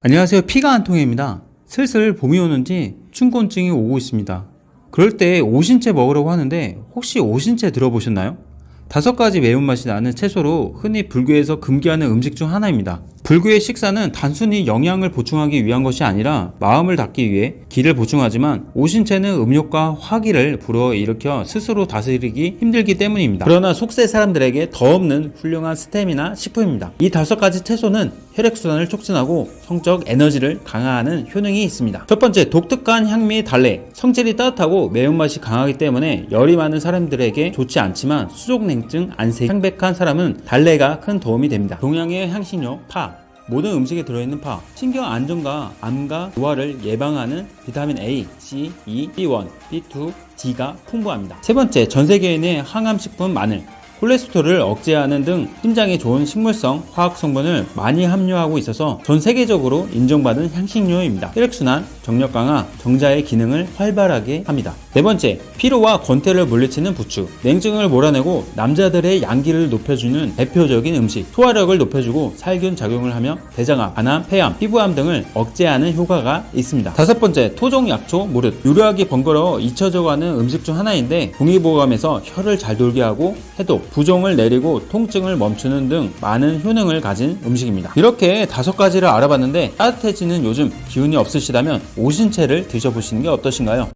안녕하세요. 피가 한 통입니다. 슬슬 봄이 오는지 춘곤증이 오고 있습니다. 그럴 때 오신채 먹으려고 하는데 혹시 오신채 들어보셨나요? 다섯 가지 매운맛이 나는 채소로 흔히 불교에서 금기하는 음식 중 하나입니다. 불교의 식사는 단순히 영양을 보충하기 위한 것이 아니라 마음을 닫기 위해 기를 보충하지만 오신채는 음욕과 화기를 불어일으켜 스스로 다스리기 힘들기 때문입니다. 그러나 속세 사람들에게 더 없는 훌륭한 스템이나 식품입니다. 이 다섯 가지 채소는 혈액순환을 촉진하고 성적 에너지를 강화하는 효능이 있습니다. 첫 번째, 독특한 향미의 달래. 성질이 따뜻하고 매운맛이 강하기 때문에 열이 많은 사람들에게 좋지 않지만 수족냉증, 안세, 창백한 사람은 달래가 큰 도움이 됩니다. 동양의 향신료, 파. 모든 음식에 들어있는 파, 신경 안정과 암과 노화를 예방하는 비타민 A, C, E, B1, B2, D가 풍부합니다. 세 번째, 전 세계인의 항암식품 마늘. 콜레스테롤을 억제하는 등 심장에 좋은 식물성 화학 성분을 많이 함유하고 있어서 전 세계적으로 인정받은 향신료입니다. 혈액순환, 정력 강화, 정자의 기능을 활발하게 합니다. 네 번째, 피로와 권태를 물리치는 부추. 냉증을 몰아내고 남자들의 양기를 높여주는 대표적인 음식. 소화력을 높여주고 살균 작용을 하며 대장암, 간암, 폐암, 피부암 등을 억제하는 효과가 있습니다. 다섯 번째, 토종 약초 무릇. 유료하기 번거로워 잊혀져가는 음식 중 하나인데 동의보감에서 혀를 잘 돌게 하고 해독, 부종을 내리고 통증을 멈추는 등 많은 효능을 가진 음식입니다. 이렇게 다섯 가지를 알아봤는데 따뜻해지는 요즘 기운이 없으시다면 오신채를 드셔보시는 게 어떠신가요?